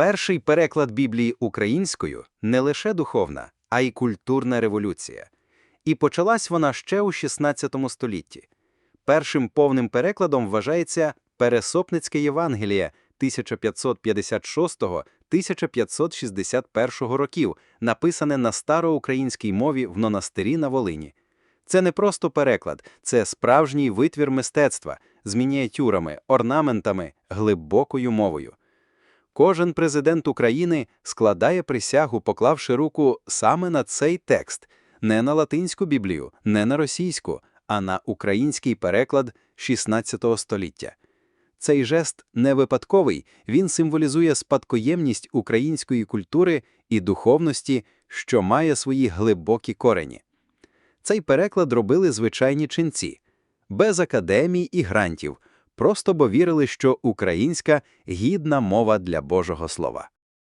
Перший переклад Біблії українською не лише духовна, а й культурна революція. І почалась вона ще у 16 столітті. Першим повним перекладом вважається Пересопницьке Євангеліє 1556-1561 років, написане на староукраїнській мові в монастирі на Волині. Це не просто переклад, це справжній витвір мистецтва з мініатюрами, орнаментами, глибокою мовою. Кожен президент України складає присягу, поклавши руку саме на цей текст, не на латинську Біблію, не на російську, а на український переклад 16 століття. Цей жест не випадковий, він символізує спадкоємність української культури і духовності, що має свої глибокі корені. Цей переклад робили звичайні ченці, без академій і грантів, просто бо вірили, що українська гідна мова для Божого Слова.